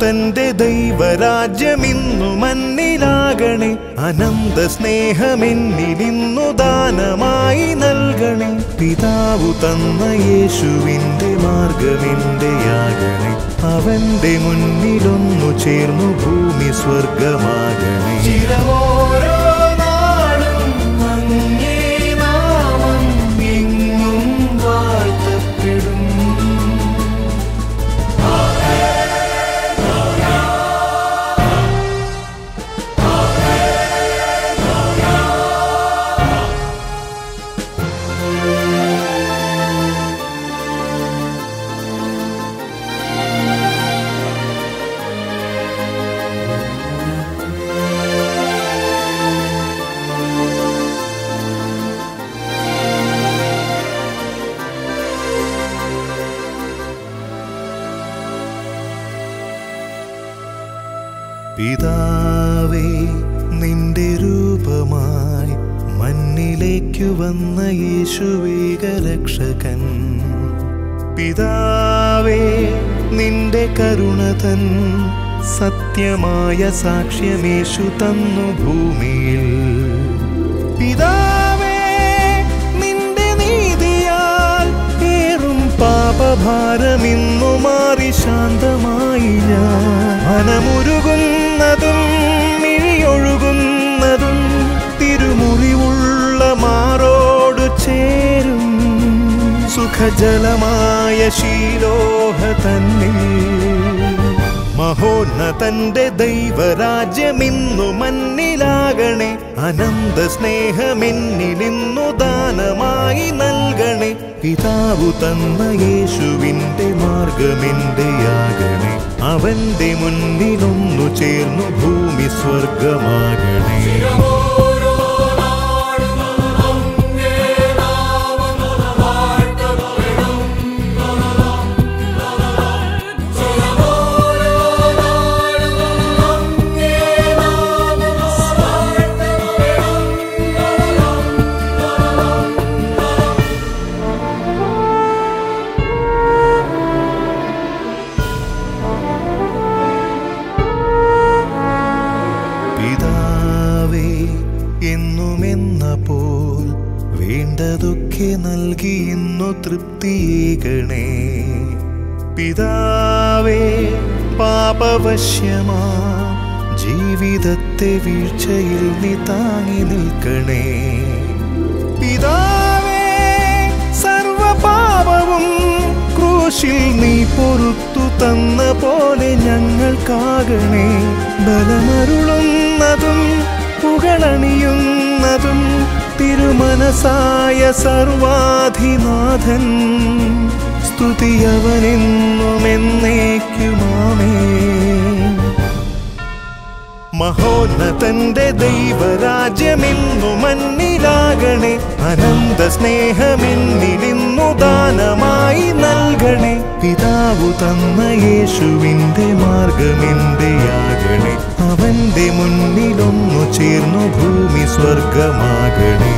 തന്റെ ദൈവരാജ്യമിന്നു മണ്ണിലാകണേ. അനന്ത സ്നേഹമെന്നിലിന്നു ദാനമായി നൽകണേ. പിതാവു തന്ന യേശുവിന്റെ യേശുവിന്റെ ആകണേ അവന്റെ മുന്നിലൊന്നു ചേർന്നു ഭൂമി സ്വർഗമാകണേ. ചിരമോരോ പിതാവേ നിന്റെ രൂപമായി മണ്ണിലേക്കു വന്ന യേശുവേക രക്ഷകൻ പിതാവേ നിന്റെ കരുണതൻ സത്യമായ സാക്ഷ്യമേശു തന്നു ഭൂമിയിൽ. പിതാവേ നിന്റെ നീതിയാൽ ഏറും പാപഭാരമിന്നു മാറി ശാന്തമായി ഞാൻ. മനമുരുകുന്നതും മിഴിയൊഴുകുന്നതും തിരുമുറിവുള്ള മാറോടു ചേരും. സുഖജലമായ ശീലോഹ തന്നിൽ മഹോന്നതന്റെ ദൈവരാജ്യമിന്നു മന്നിലാകണേ. അനന്ത സ്നേഹമെന്നിലിന്നു ദാനമായി നൽകണേ. പിതാവു തന്ന യേശുവിന്റെ മാർഗമെന്റെ ആകണേ അവന്റെ മുന്നിലൊന്നു ചേർന്നു ഭൂമി സ്വർഗമാകണേ. വേണ്ടതൊക്കെ നൽകി ഇന്നു തൃപ്തിയേകണേ. പിതാവേ പാപവശ്യമാ ജീവിതത്തെ വീഴ്ചയിൽ നീ താങ്ങി നിൽക്കണേ. പിതാവേ സർവപാപവും ക്രൂശിൽ നീ പൊറുത്തു തന്ന പോലെ ഞങ്ങൾക്കാകണേ. ബലമരുളുന്നതും പുകളണിയുന്നതും തിരുമനസായ സർവാധിനാഥൻ സ്തുതിയവനെന്നുമെന്നേക്കുമാമേ. മഹോന്നതന്റെ ദൈവരാജ്യമെന്നു മന്നിലാകണേ അനന്ത സ്നേഹമെന്നിലിന്നു നൽകണേ പിതാവു തന്ന യേശുവിന്റെ മാർഗമെന്തെയാകണേ അവന്റെ മുന്നിലൊന്നു ചേർന്നു ഭൂമി സ്വർഗമാകണേ